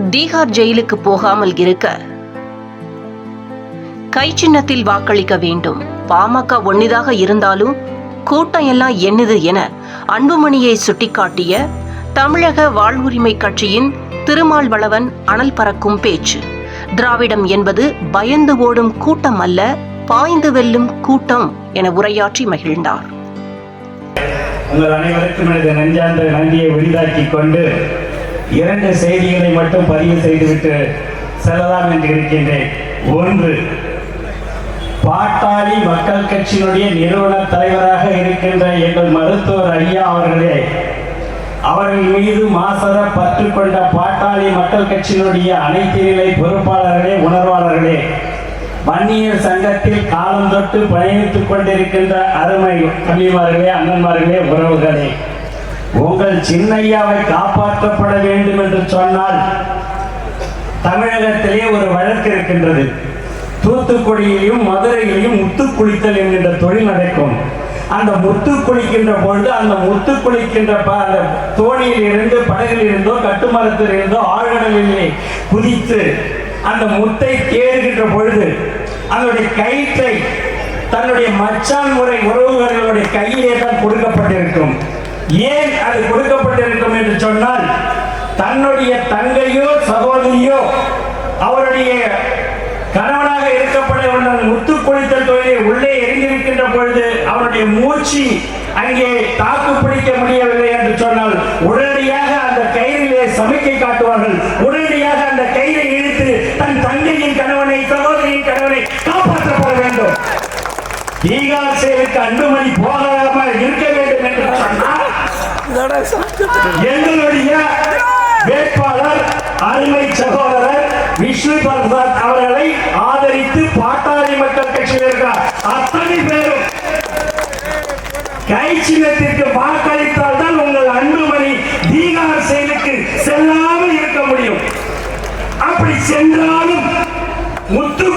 தீகார் ஜெயிலுக்கு போகாமல் இருக்க. கை சின்னத்தில் வாக்களிக்க வேண்டும். பாமக ஒன்னிதாக இருந்தாலும் கூட்டம் எல்லாம் என்னது என அன்புமணியை சுட்டிக்காட்டிய தமிழக வாழ்வுரிமை கட்சியின் திருமால்வளவன் அனல் பறக்கும் பேச்சு. திராவிடம் என்பது பயந்து ஓடும் கூட்டம் அல்ல பாய்ந்து வெல்லும் கூட்டம் என உரையாற்றி மகிழ்ந்தார். உங்கள் அனைவருக்கும் எனது நெஞ்சார்ந்த நன்றியை உரிதாக்கிக் கொண்டு இரண்டு செய்திகளை மட்டும் பதிவு செய்துவிட்டு செல்லலாம் என்று இருக்கின்றேன். ஒன்று பாட்டாளி மக்கள் கட்சியினுடைய நிறுவன தலைவராக இருக்கின்ற எங்கள் மருத்துவர் ஐயா அவர்களே அவர்கள் மீது மாசர பற்று கொண்ட பாட்டாளி மக்கள் கட்சியினுடைய அனைத்து நிலை பொறுப்பாளர்களே உணர்வாளர்களே வன்னியர் சங்கத்தில் காலம் தொட்டு பயணித்துக் கொண்டிருக்கின்ற அருமை தம்பிமார்களே அண்ணன்மார்களே உறவுகளே உங்கள் சின்னையாவை காப்பாற்றப்பட வேண்டும் என்று சொன்னால் தமிழகத்திலே ஒரு வழக்கு இருக்கின்றது. தூத்துக்குடியிலையும் மதுரையிலையும் முத்து குளித்தல் என்கின்ற தொழில் நடக்கும். அந்த முத்து குளிக்கின்ற பொழுது அந்த முத்து குளிக்கின்ற ப- அந்த தோணியில் இருந்து படகில் இருந்தோ கட்டுமரத்தில் இருந்தோ ஆழ்கடலிலே குதித்து அந்த முத்தை தேடுகின்ற பொழுது அதனுடைய கயிற்றை தன்னுடைய மச்சான் முறை உறவுகளுடைய கையிலே தான் கொடுக்கப்பட்டிருக்கும். ஏன் அது கொடுக்கப்பட்டிருக்கும் என்று சொன்னால் தன்னுடைய தங்கையோ சகோதரியோ அவருடைய கணவனாக இருக்கப்பட முத்து கொளித்தல் தொழிலை உள்ளே எரிந்திருக்கின்ற பொழுது அவருடைய மூச்சு அங்கே தாக்கு பிடிக்க முடியவில்லை என்று சொன்னால் உடனடியாக அந்த கயிறிலே சமிக்கை காட்டுவார்கள். உடனடியாக அந்த கயிறை இழுத்து தன் தங்கையின் கணவனை சகோதரியின் கணவனை காப்பாற்றப்பட வேண்டும். பீகார் செயலுக்கு அன்புமணி போகாமல் இருக்க வேண்டும் என்று சொன்னால் எங்களுடைய வேட்பாளர் அருமை சகோதரர் விஷ்ணு பிரசாத் அவர்களை ஆதரித்து பாட்டாளி மக்கள் கட்சியில் இருக்கிறார். அத்தனை பேரும் கை சின்னத்திற்கு வாக்களித்தால் தான் உங்கள் அன்புமணி பீகார் செயலுக்கு செல்லாமல் இருக்க முடியும். அப்படி சென்றாலும் முத்து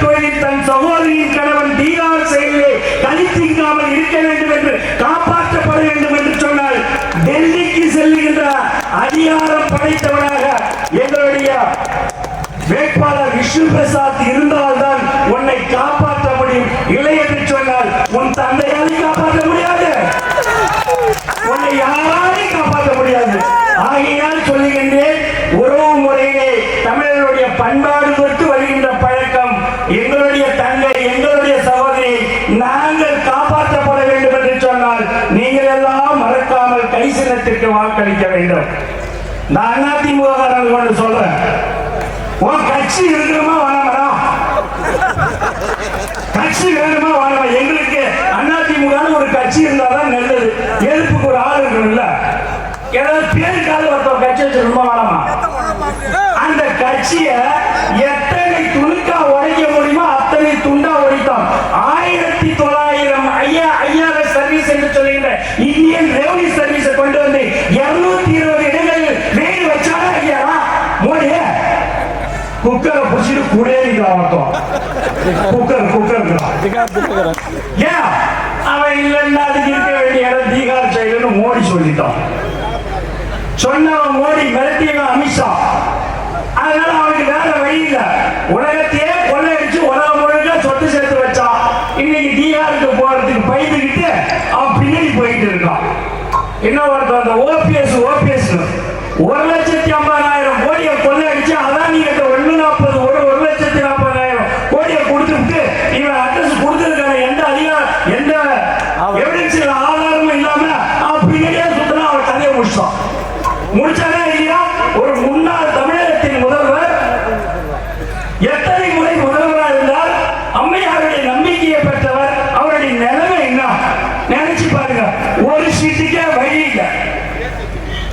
கோயிலில் தன் சகோதரியின் கணவன் பீகார் செயலிலே கழித்திங்காமல் இருக்க வேண்டும் என்று காப்பாற்றப்பட வேண்டும் என்று சொன்னால் டெல்லிக்கு செல்லுகின்ற அதிகாரம் படைத்தவனாக எங்களுடைய வேட்பாளர் விஷ்ணு பிரசாத் இருந்தால்தான் உன்னை காப்பாற்ற முடியும். இல்லை என்று சொன்னால் உன் தந்தையாலே காப்பாற்ற முடியாது. உன்னை யாராலையும் காப்பாற்ற முடியாது. ஆகையால் சொல்லுகின்றேன் உறவு முறையிலே தமிழருடைய பண்பாடு தொட்டு வருகின்ற பழக்கம் எங்களுடைய தங்கை எங்களுடைய சகோதரி நாங்கள் காப்பாற்றப்பட வேண்டும் என்று சொன்னால் நீங்கள் எல்லாம் மறக்காமல் கை சின்னத்திற்கு வாக்களிக்க வேண்டும். நான் அதிமுக சொல்றேன். உன் கட்சி இருக்கணுமா வேணாமடா கட்சி வேணுமா வேணாமா எங்களுக்கு அதிமுக ஒரு கட்சி இருந்தாதான் நல்லது. எதிர்ப்புக்கு ஒரு ஆள் இருக்கணும்ல. ஏதாவது பேருக்காக ஒருத்தர் கட்சி வச்சிருக்கணுமா வேணாமா அந்த கட்சியை எத்தனை துணுக்கா உடைக்க முடியுமோ அத்தனை துண்டா உடைத்தோம். ஆயிரத்தி தொள்ளாயிரம் ஐயா ஐஆர்எஸ் சர்வீஸ் என்று சொல்லுகின்ற இந்தியன் ரெவன்யூ சர்வீஸை கொண்டு வந்து இருநூத்தி இருபது இடங்களில் வேறு வச்சாரா ஐயா மோடி குக்கரை புடிச்சிட்டு கூடே நிற்கிறான் குக்கர் குக்கர் ஏன் அவன் இல்லைன்னா அதுக்கு இருக்க வேண்டிய இடம் பீகார் செயலுன்னு மோடி சொல்லிட்டான் சொன்னவன் மோடி மிரட்டியவன் அமித்ஷா அதனால அவனுக்கு வேற வழி இல்லை உலகத்தையே கொள்ளையடிச்சு உலகம் முழுக்க சொத்து சேர்த்து வச்சான் இன்னைக்கு பீகாருக்கு போறதுக்கு பயந்துக்கிட்டு அவன் பின்னாடி போயிட்டு இருக்கான் என்ன ஒருத்தர் அந்த ஓபிஎஸ் ஓபிஎஸ் ஒரு லட்சம்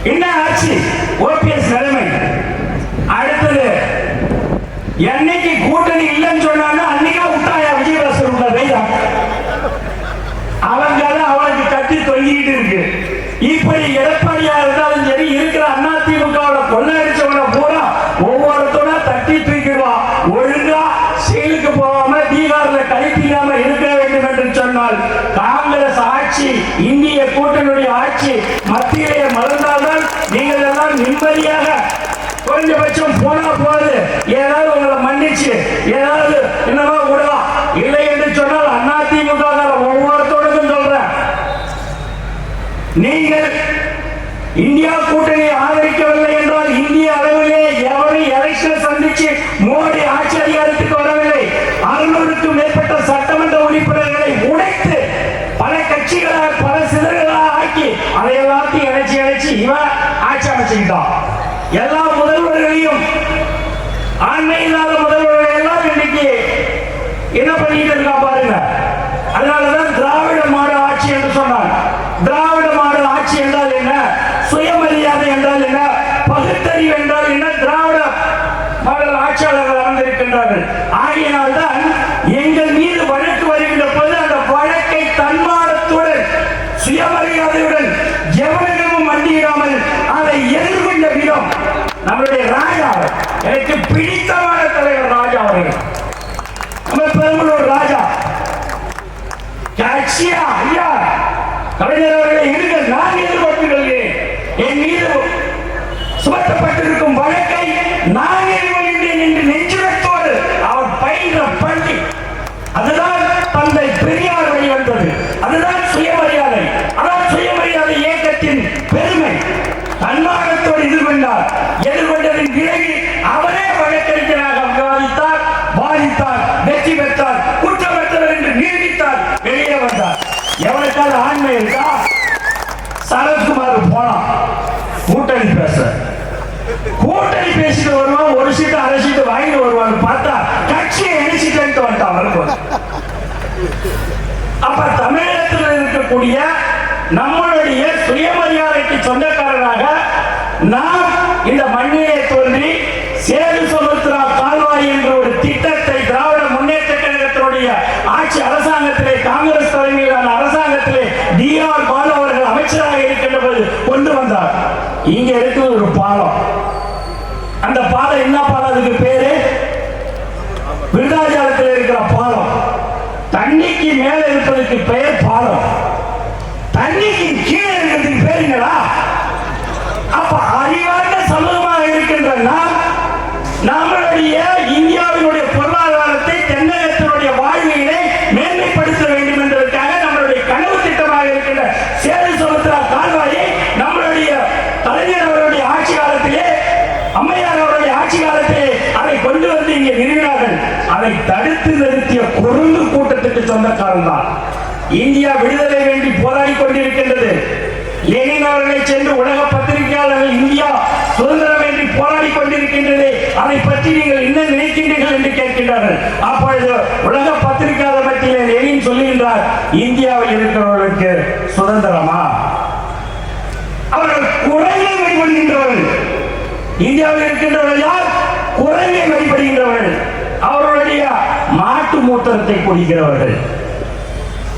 என்ன ஆச்சு ஓபிஎஸ் நிலைமை. அடுத்தது என்னைக்கு கூட்டணி இல்லைன்னு சொன்னாங்க அன்னைக்கே விட்டாயா விஜயபாஸ்கர் உள்ள வைதா அவங்க அவனுக்கு கட்டி தொங்கிட்டு இருக்கு. இப்படி இடம் இருந்தாலும் சரி இருக்கிற அதிமுகவோட கொள்ளடிச்சவன பூரா ஒவ்வொருத்தோட தட்டி தூக்கிடுவான் ஒழுங்கா போகாம பீகார்ல கழிப்பிக்காம இருக்க வேண்டும் என்று சொன்னால் காங்கிரஸ் ஆட்சி இந்திய கூட்டணியுடைய ஆட்சி மத்தியிலே மலர்ந்தால்தான் நீங்கள் எல்லாம் நிம்மதியாக குறைஞ்சபட்சம் போனா போது ஏதாவது உங்களை மன்னிச்சு ஏதாவது என்னவா விடலாம் இல்லை என்று சொன்னால் அதிமுக ஒவ்வொருத்தருக்கும் சொல்றேன். நீங்கள் இந்தியா கூட்டணியை ஆதரிக்கவில்லை என்றால் இந்திய அளவிலே எவரும் எலெக்ஷன் சந்திச்சு மோடி ஆட்சி செய்தான் எல்லா முதல்வர்களையும் ஆண்மை இல்லாத முதல்வர்கள் எல்லாம் இன்னைக்கு என்ன பண்ணிட்டு இருக்கா பாருங்க. அதனாலதான் திராவிட மாடு ஆட்சி என்று சொன்னார். திராவிட மாடு ஆட்சி என்றால் என்ன? சுயமரியாதை என்றால் என்ன? பகுத்தறிவு என்றால் என்ன? திராவிட மாடல் ஆட்சியாளர்கள் அமர்ந்திருக்கின்றார்கள். ஆகையினால்தான் எங்கள் மீது வழக்கு வருகின்ற போது அந்த வழக்கை தன்மானத்துடன் சுயமரியாதையுடன் எவரிடமும் மண்டியிடாமல் அதை எதிர்கொண்ட விதம் நம்மளுடைய ராஜா எனக்கு பிடித்தமான தலைவர் ராஜா அவர்கள் நம்ம பெரும்பலூர் ராஜா. கட்சியா? ஐயா. கலைஞர் அவர்களை இருங்கள். நான் எதிர்பார்க்கிறேன் என் மீது சுமத்தப்பட்டிருக்கும் வழக்கை நான் எதிர்கொள்கின்றேன் என்று நெஞ்சுரத்தோடு அவர் பயின்ற பள்ளி. அதுதான் தந்தை பெரியார் வழி வந்தது. அதுதான் சுயமரியாதை. அதான் சுயமரியாதை இயக்கத்தின் பெருமை. தன்மானத்தோடு எதிர்கொண்டார். இருக்கக்கூடிய நம்மளுடைய சுயமரியாதைக்கு சொந்தக்காரராக நாம் இந்த மண்ணிலே தோன்றி சேது சமுத்திரா கால்வாய் என்ற ஒரு திட்டத்தை திராவிட முன்னேற்ற கழகத்தினுடைய ஆட்சி அரசாங்கத்திலே காங்கிரஸ் தலைமையிலான அரசாங்கத்திலே டி ஆர் பாலு அவர்கள் அமைச்சராக இருக்கின்ற போது கொண்டு வந்தார். இங்க இருக்குது ஒரு பாலம். அந்த பாலம் என்ன பாலம்? அதுக்கு பேரு விருதாச்சாரத்தில் இருக்கிற பாலம். தண்ணிக்கு மேல இருப்பதற்கு பெயர் பாலம் தண்ணிக்கு கீழே இருக்கிறதுக்கு பேருங்களா அப்ப அறிவார்ந்த சமூகமாக இருக்கின்ற நாம் நம்மளுடைய இந்தியாவினுடைய பொருளாதாரத்தை தென்னகத்தினுடைய வாழ்வியலை மேன்மைப்படுத்த வேண்டும் என்பதற்காக நம்மளுடைய கனவு திட்டமாக இருக்கின்ற சேது சமுத்திரா கால்வாயை நம்மளுடைய கலைஞர் அவருடைய ஆட்சி காலத்திலே அம்மையார் அவருடைய ஆட்சி காலத்திலே அதை கொண்டு வந்து இங்கே நிறுவினார்கள் அதை தடுத்து நிறுத்திய குறுந்து கூட்டத்துக்கு சொந்தக்காரன் தான் இந்தியா விடுதலை வேண்டி போராடி கொண்டிருக்கின்றது. லெனின் அவர்களை சென்று உலக பத்திரிகையாளர்கள் இந்தியா சுதந்திரம் வேண்டி போராடி கொண்டிருக்கின்றது. அதை பற்றி நீங்கள் என்ன நினைக்கின்றீர்கள் என்று கேட்கின்றார்கள். அப்பொழுது உலக பத்திரிகையாளர் பற்றிய லெனின் சொல்லுகின்றார் இந்தியாவில் இருக்கிறவர்களுக்கு சுதந்திரமா? அவர்கள் குரங்கை வழிபடுகின்றவர்கள் இந்தியாவில் இருக்கின்றவர்கள் யார்? குரங்கை வழிபடுகின்றவர்கள் அவர்களுடைய மாட்டு மூத்திரத்தை குடிக்கிறவர்கள்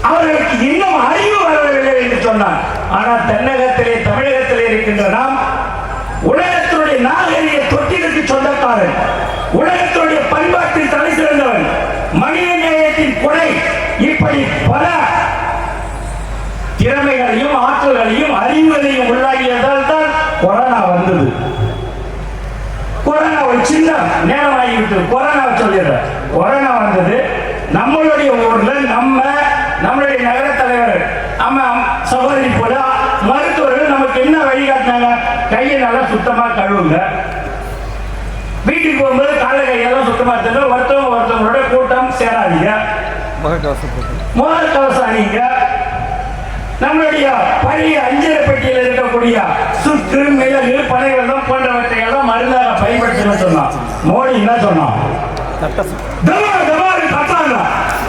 அவர்களுக்கு இன்னும் அறிவு வரவில்லை என்று சொன்னார். ஆனால் தென்னகத்திலே தமிழகத்திலே இருக்கின்ற நாம் உலகத்தினுடைய நாகரிக தொட்டிலுக்கு சொந்தக்காரன் உலகத்தினுடைய பண்பாட்டில் தலை சிறந்தவன் மனித நேயத்தின் கொலை இப்படி பல திறமைகளையும் ஆற்றல்களையும் அறிவுகளையும் உள்ளாய் தான் கொரோனா வந்தது கொரோனா ஒரு சின்ன நேரம் ஆகிவிட்டது கொரோனா சொல்லிடுறேன் கொரோனா வந்தது. நம்மளுடைய ஊர்ல நம்ம நம்மளுடைய நகர தலைவர் நம்ம சகோதரி போல மருத்துவர்கள் நமக்கு என்ன வழிகாட்டினாங்க கையை நல்லா சுத்தமா கழுவுங்க. வீட்டுக்கு போகும்போது காலை கையெல்லாம் சுத்தமா எடுத்துட்டு ஒருத்தவங்க ஒருத்தவங்களோட கூட்டம் சேராதீங்க. முகக்கவசம் அணிங்க நம்மளுடைய பழைய அஞ்சரை பெட்டியில் இருக்கக்கூடிய சுக்கு மிளகு பனைவெல்லம் போன்றவற்றை எல்லாம் மருந்தாக பயன்படுத்தணும்னு சொன்னான். மோடி என்ன சொன்னான்? சட்ட டமார் டமார் கத்தாங்க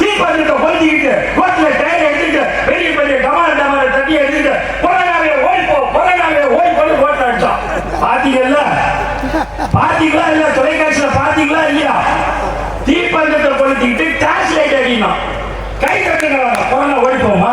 தீப்பந்தத்தை கொளுத்திக்கிட்டு கோட்டில் டயர் எடுத்துட்டு பெரிய பெரிய டமார் டமார் தட்டி எடுத்துட்டு கொரோனாவே ஓய் போ கொரோனாவே ஓய் போட்டு ஓட்ட அடிச்சான். பாத்தீங்கல்ல? பாத்தீங்களா இல்ல? தொலைக்காட்சியில பாத்தீங்களா இல்லையா? தீப்பந்தத்தை கொளுத்திக்கிட்டு டார்ச் லைட் அடிக்கணும் கை கட்டுங்க கொரோனா ஓடி போமா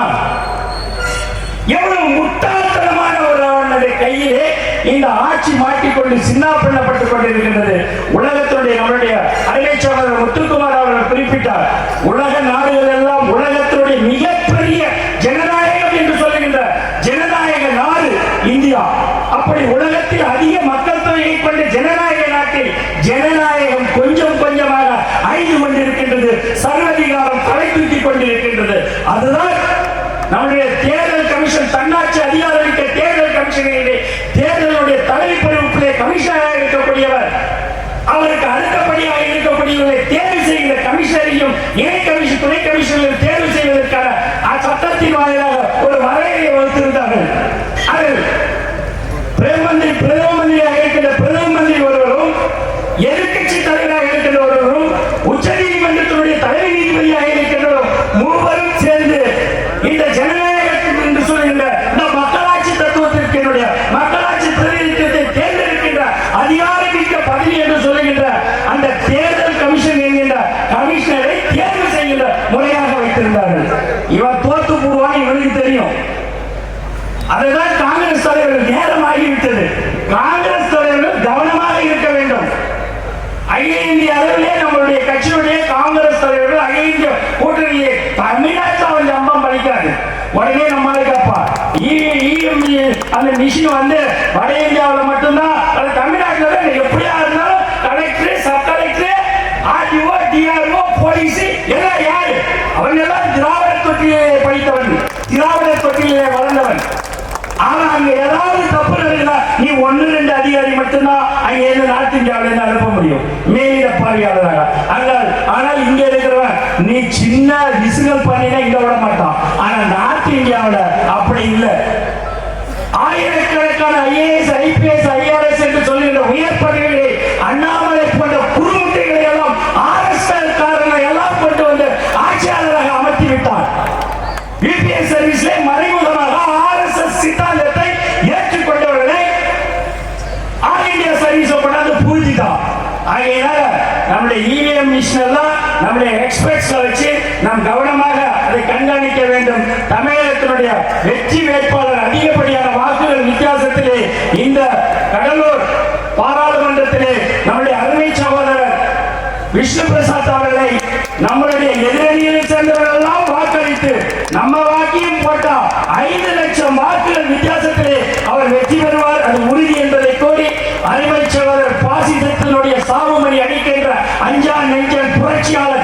எவ்வளவு முட்டாள்தனமான ஒரு கையிலே இந்த ஆட்சி மாட்டிக்கொண்டு சின்ன பண்ணப்பட்டுக் கொண்டிருக்கின்றது. உலகத்துடைய நம்மளுடைய அருமை சோழர் முத்துக்குமார் அவர்கள் குறிப்பிட்டார். உலக நாடுகள் எல்லாம் உலகத்தினுடைய மிகப்பெரிய ஜனநாயகம் என்று சொல்லுகின்ற ஜனநாயக நாடு இந்தியா. அப்படி உலகத்தில் அதிக மக்கள் தொகையை கொண்ட ஜனநாயக நாட்டில் ஜனநாயகம் கொஞ்சம் கொஞ்சமாக அழிந்து கொண்டிருக்கின்றது. சர்வதிகாரம் தலை தூக்கி கொண்டிருக்கின்றது. அதுதான் நம்முடைய தேர்தல் தன்னாட்சி அதிகாரம் தேர்தல் கமிஷனிலே தேர்தலுடைய தலைமை பொறுப்பிலே கமிஷனராக இருக்கக்கூடியவர் அவருக்கு அடுத்தபடியாக இருக்கக்கூடியவரை தேர்வு செய்கிற கமிஷனரையும் இணை கமிஷன் துணை கமிஷனரையும் தேர்வு செய்வதற்கான சட்டத்தின் வாயிலாக ஒரு வரையறையை வகுத்திருந்தார்கள் அது பிரதம மந்திரி பிரதம மந்திரியாக இருக்கின்ற பிரதம மந்திரி ஒருவரும் எதிர்க்கட்சி தலைவராக இருக்கின்ற ஒருவரும் உச்ச நீதிமன்றத்தினுடைய தலைமை நீதிபதியாக இருக்கின்ற மூவரும் சேர்ந்து இந்த ஜனநாயகத்தில் என்று சொல்கின்ற இந்த மக்களாட்சி தத்துவத்திற்கு என்னுடைய மக்களாட்சி பிரதிநிதித்துவத்தை தேர்ந்தெடுக்கின்ற அதிகாரமிக்க பதவி என்று சொல்லுகின்ற அந்த தேர்தல் கமிஷன் என்கின்ற கமிஷனரை தேர்வு செய்கின்ற முறையாக வைத்திருந்தார்கள் இவர் தோத்து போடுவான்னு இவருக்கு தெரியும் அதுதான் காங்கிரஸ் தலைவர்கள் நேரமாகிவிட்டது காங்கிரஸ் தலைவர்கள் கவனமாக இருக்க வேண்டும் அகில இந்திய அளவிலே நம்மளுடைய கட்சியுடைய காங்கிரஸ் தலைவர்கள் அகில இந்திய கூட்டணியை தமிழ்நாட்டில் அவன் ஜம்பம் படிக்காது உடனே நம்மளால கேட்பா அந்த மிஷின் வந்து வட இந்தியாவில் மட்டும்தான் அது தமிழ்நாட்டில் தான் எப்படியா இருந்தாலும் collector sub collector RTO DRO police எல்லாம் யாரு? அவங்க எல்லாம் திராவிட தொட்டியை படித்தவன். திராவிட தொட்டியிலே வளர்ந்தவன். ஆனா அங்க ஏதாவது தப்பு நடக்குதா நீ ஒன்னு ரெண்டு அதிகாரி மட்டும்தான் அங்க இருந்து நார்த் இந்தியாவில இருந்து அனுப்ப முடியும். மே பார்வையாளராக. ஆனால் ஆனால் இங்க இருக்கிறவன் நீ சின்ன விசுகல் பண்ணினா இங்க விட மாட்டான். ஆனா நார்த் இந்தியாவுல அப்படி இல்லை. ஆயிரக்கணக்கான ஐஏஎஸ் ஐபிஎஸ் ஐஆர்எஸ் என்று சொல்லுகின்ற உயர் பதவிகளை அண்ணாமலை போன்ற குறுமுட்டைகளை எல்லாம் ஆர்எஸ்எல் காரங்களை எல்லாம் கொண்டு வந்து ஆட்சியாளராக அமர்த்தி விட்டார் பிபிஎஸ் சர்வீஸ்ல மறைமுகமாக ஆர்எஸ்எஸ் சித்தாந்தத்தை ஏற்றுக்கொண்டவர்களை ஆல் இந்தியா சர்வீஸ் கொண்டாந்து பூஜிதான் ஆகையினால் நம்முடைய இவிஎம் மிஷின் எல்லாம் நம்முடைய எக்ஸ்பர்ட்ஸ்களை வச்சு நாம் கவனமாக அதை கண்காணிக்க வேண்டும். தமிழகத்தினுடைய வெற்றி வேட்பாளர் அதிகப்படி அஞ்சான் நெஞ்சல் புரட்சியாளர்